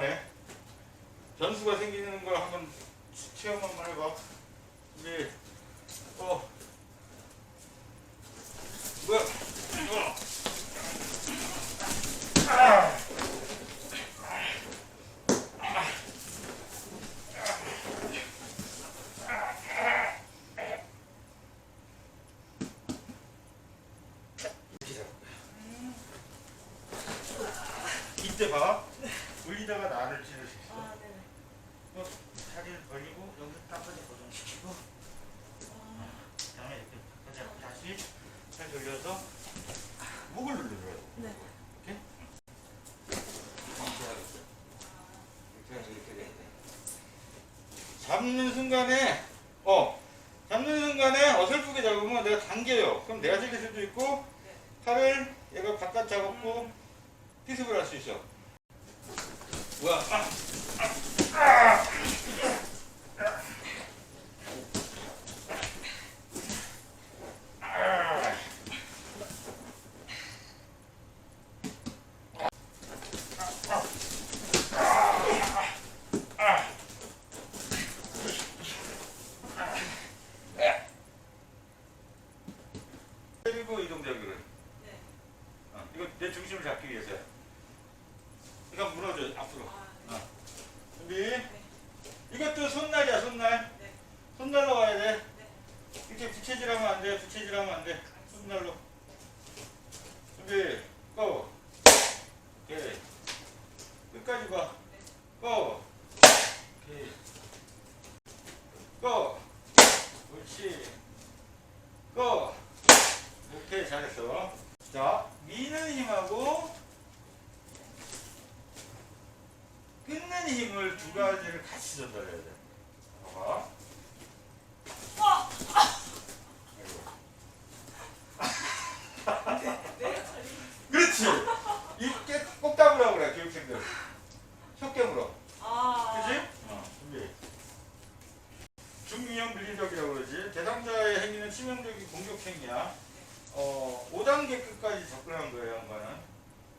중간중간에 변수가 생기는 걸 한번 체험 한번 해봐. 이제 어 뭐야? 어. 아. 이때 봐. 울리다가 나를 찌를 수 있어. 아, 네네. 어, 다리를 벌리고 여기서 땅바닥에 고정시키고 그다음에 이렇게 바깥에 다시 살 돌려서 목을 누르래요. 네. 이렇게 이렇게 하겠어. 이렇게 해서 이렇게 돼. 잡는 순간에 어 잡는 순간에 어설프게 잡으면 내가 당겨요. 그럼 내가 잡을 수도 있고 팔을 얘가 바깥 잡았고 피습을 할 수 있어. 우와. 아. 때리고 이 동작을. 네. 어, 이거 내 중심을 잡기 위해서야. 이거 물어줘 앞으로. 아, 어. 준비. 이것도 손날이야 손날. 네. 손날로 와야 돼. 네. 이렇게 부채질하면 안 돼. 부채질하면 안 돼. 손날로. 준비. 고. 오케이. 끝까지 봐. 고. 오케이. 고. 옳지. 고. 오케이 잘했어. 자 미는 힘하고 끊는 힘을 두 가지를 같이 전달해야 돼. 봐봐. 네, 저리. 그렇지. 이게 꼭 잡으라고 그래 교육생들. 촉경으로. 아. 그지? 어, 준비. 중유형 물리적이라고 그러지. 대상자의 행위는 치명적인 공격 행위야. 어, 5단계 끝까지 접근한 거예요, 양반은.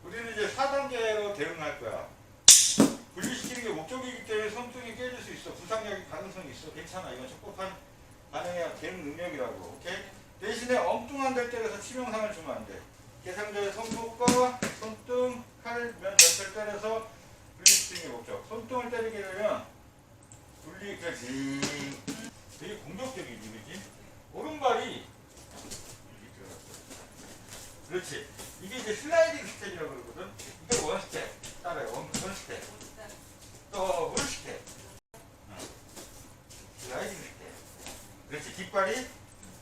우리는 이제 4단계로 대응할 거야. 분리시키는 게 목적이기 때문에 손등이 깨질 수 있어. 부상약이 가능성이 있어. 괜찮아. 이건 적법한 반응의 대응 능력이라고. 오케이? 대신에 엉뚱한 데 때려서 치명상을 주면 안 돼. 대상자의 손목과 손등, 칼, 면 옆을 때려서 분리시키는 게 목적. 손등을 때리게 되면 분리, 그지 되게 공격적이지, 그지? 오른발이. 그렇지. 이게 이제 슬라이딩 스텝이라고 그러거든. 이게 원 스텝. 따라요. 원, 원 스텝. 또원 스텝. 어. 슬라이딩 스텝. 그렇지. 뒷발이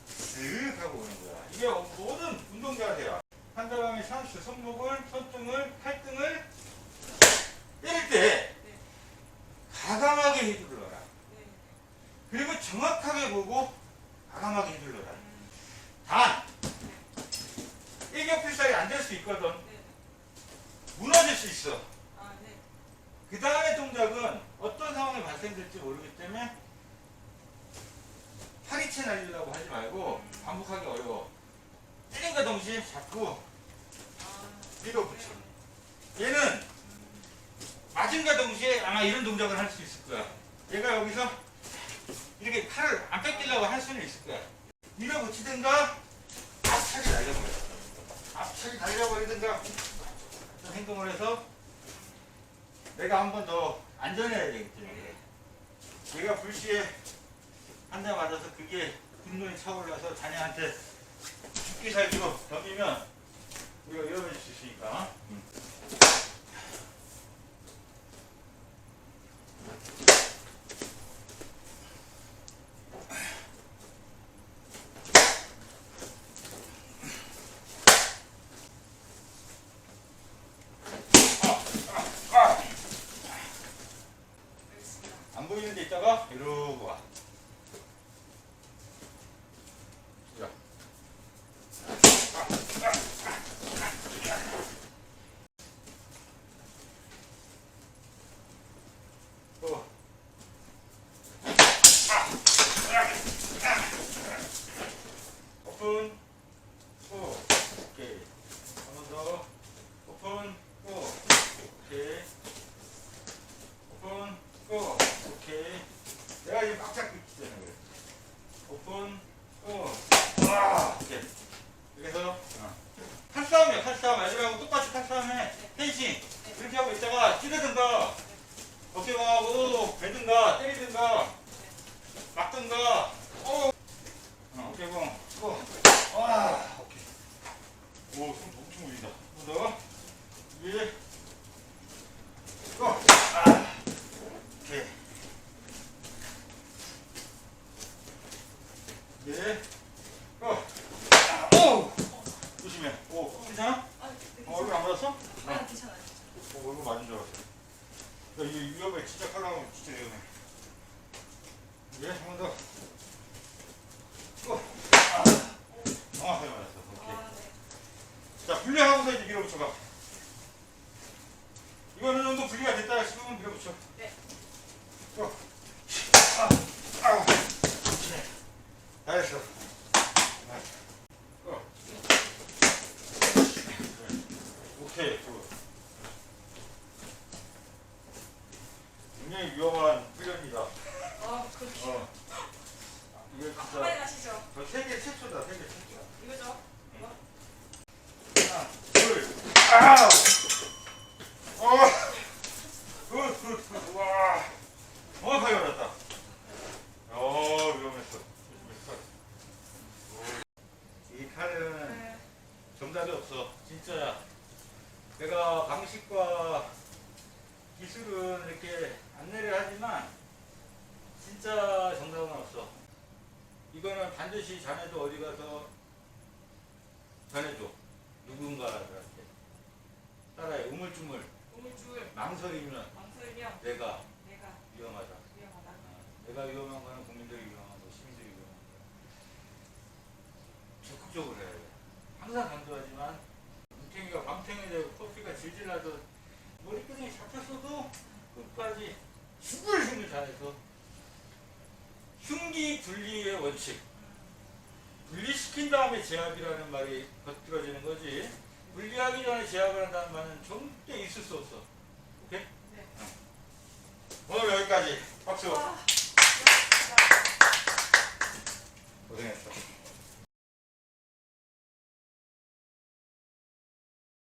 쓱 하고 오는 거야. 이게 모든 운동자들이야. 상대방의 찬스, 손목을, 손등을, 팔등을 때릴 때 가감하게 휘둘러라. 네. 그리고 정확하게 보고 가감하게 휘둘러라. 단 일격필살이 안 될 수 있거든. 네. 무너질 수 있어. 아, 네. 그 다음의 동작은 어떤 상황이 발생될지 모르기 때문에 파리채 날리려고 하지 말고 반복하기 어려워. 때린과 동시에 자꾸 아. 밀어붙여. 얘는 맞은과 동시에 아마 이런 동작을 할 수 있을 거야. 얘가 여기서 이렇게 칼을 안 뺏기려고 할 수는 있을 거야. 밀어붙이든가 앞차기 날려버려. 앞차기 날려버리든가 어떤 행동을 해서 내가 한 번 더 안전해야 때문에 얘가 불시에 한 대 맞아서 그게 분노에 차올라서 자네한테 죽기 살기로 덤비면 우리가 위험해질 수 있으니까 음. 알겠습니다. 안 보이는 데 있다가 이러고 와. 자. 그렇게 하고 있다가 찌르든가 어깨방하고 베든가 때리든가 막든가 어 어, 어깨방 어. 와 오케이 오 손 엄청 울린다 더 위에 어. 아. 오케이 네 어. 아. 오 조심해 오 괜찮아? 아, 네, 어, 얼굴 안 맞았어? 아, 괜찮아요. 어, 얼굴 맞은 줄 알았어. 야, 이거 위험해. 진짜 칼라면 진짜 위험해. 예, 한 번 더. 어, 아, 정확하게 맞았어. 오케이. 아, 네. 자, 분리하고서 이제 밀어붙여봐. 이거는 정도 분리가 됐다 싶으면 밀어붙여. 네. 어. 아, 아. 잘했어. 아, 어. 오케이, 굿. 굉장히 위험한 훈련이다. 아, 그렇죠. 어. 이거 아, 진짜 빨리 가시죠. 저 세계 최초다, 세계 최초야. 이거죠? 이거? 하나, 둘, 아우! 어! 굿, 굿, 굿, 와! 정확하게 맞았다. 어, 위험했어. 위험했어. 오. 이 칼은 네. 정답이 없어. 진짜야. 내가 방식과 기술은 이렇게 안내를 하지만 진짜 정답은 없어. 이거는 반드시 자네도 어디 가서 전해줘. 누군가한테. 따라해. 우물쭈물. 우물줄, 망설이면 망설이면 내가 내가 위험하다. 위험하다. 어, 내가 위험한 거는 국민들이 위험한 거, 시민들이 위험한 거. 적극적으로 해야 돼. 항상 강조하지만 뭉탱이가 광탱이 되고 커피가 질질 나도 머리끈이 잡혔어도 끝까지 슈글슈글 잘해서 흉기 분리의 원칙. 분리시킨 다음에 제압이라는 말이 겉들어지는 거지. 분리하기 전에 제압을 한다는 말은 절대 있을 수 없어. 오케이? 네. 오늘 여기까지. 박수. 아, 네. 고생했어.